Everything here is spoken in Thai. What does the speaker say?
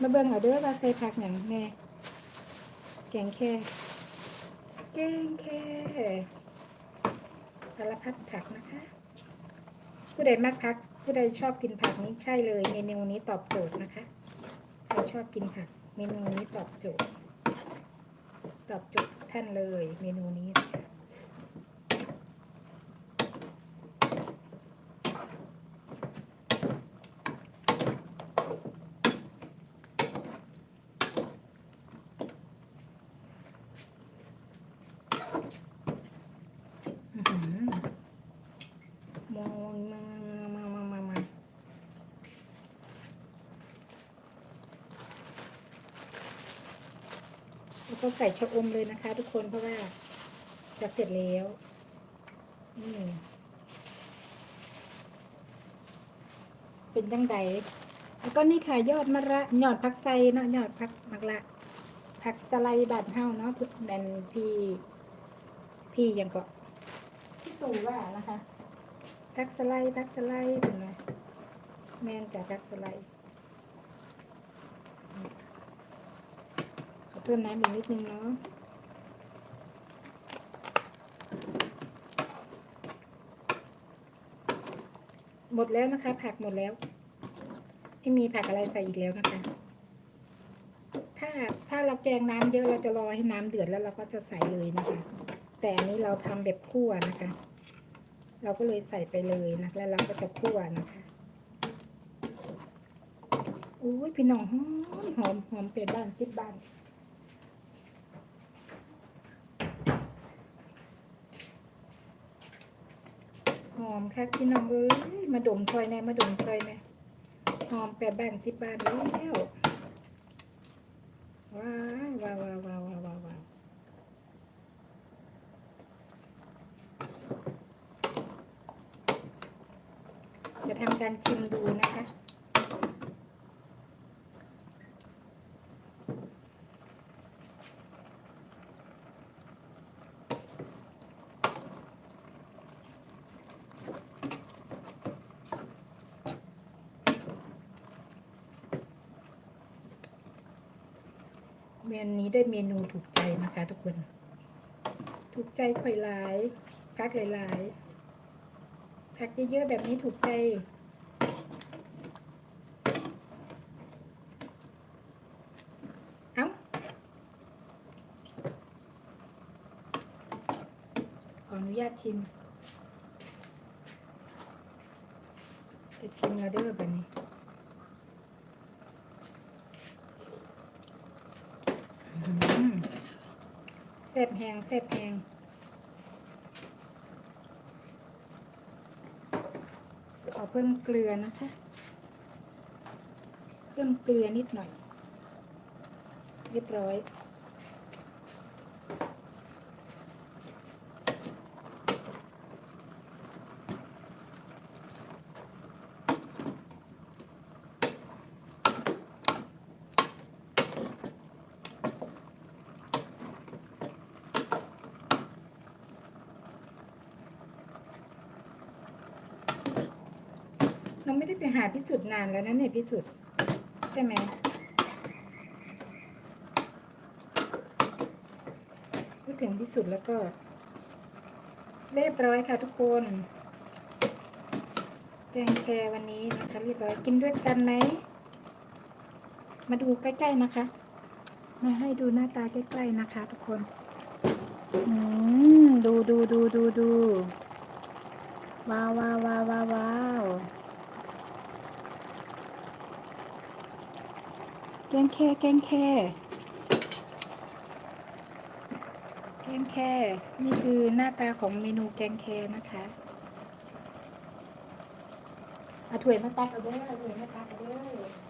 มาเบิ่งเอาเด้อว่าใส่ผักหยังแน่แกงแค่แกงแค่สารพัดผักนะคะ ผู้ใดมักผัก ผู้ใดชอบกินผักนี้ใช่เลย เมนูนี้ตอบโจทย์นะคะใครชอบกินผัก เมนูนี้ตอบโจทย์ ตอบโจทย์ท่านเลย เมนูนี้นะคะ อื้อหือมองมามามามามา แล้วก็ใส่ชะอมเลยนะคะ ทุกคนเพราะว่าจะเสร็จแล้วนี่เป็นจังใดแล้วก็นี่ค่ะยอดมะระยอดผักไซเนาะยอดผักมะระผักสไลด์บานเฮาเนาะทุกแมนพี่ พี่ยังก็พี่ตู่ว่านะคะพักสไลด์พักสไลด์เป็นไงแมนจากพักสไลด์ขอ เพิ่มน้ำอีกนิดนึงเนาะหมดแล้วนะคะ ผักหมดแล้วไม่มีผักอะไรใส่อีกแล้วนะคะ ถ้าถ้าเราแกงน้ำเยอะเราจะรอให้น้ำเดือดแล้วเราก็จะใส่เลยนะคะ แต่อันนี้เราทำแบบคั่วนะคะ เราก็เลยใส่ไปเลยนะแล้วเราก็จะคั่วนะคะอุ้ยพี่น้องหอมหอมหอมเป็นบ้านซิบบ้าน หอมค่ะพี่น้องเอ้ยมาดมซอยแน่มาดมซอยแน่หอมแปดบ้านสิบบานแล้วว้าวว้าวว้าวว้าวว้าวว้าวจะทำการชิมดูนะคะ มนนี้ได้เมนูถูกใจนะคะ ทุกคน ถูกใจข่อยหลายพักหลายๆผักเยอะๆแบบนี้ถูกใจขออนุญาตชิมจะชิมแล้วเด้อแบบนี้ อื้อหือแซ่บแหงแซ่บแหงขอเพิ่มเกลือนะคะ เพิ่มเกลือนิดหน่อย เรียบร้อย เราไม่ได้ไปหาพิสูจน์นานแล้วนะเนี่ยพิสูจน์ใช่ไหมพูดถึงพิสูจน์แล้วก็ เรียบร้อยค่ะทุกคนแกงแครวันนี้นะคะเรียบร้อยกินด้วยกันไหมมาดูใกล้ๆนะคะ มาให้ดูหน้าตาใกล้ๆนะคะ ทุกคนอืมดูดูดูดูดูว้าวว้าวว้าวว้าวว้าว แกงแค่แกงแค่แกงแค่นี่คือหน้าตาของเมนูแกงแค่นะคะอาถ้วยมาตักเอาเด้อเอาถ้วยมาตักเอาเด้อ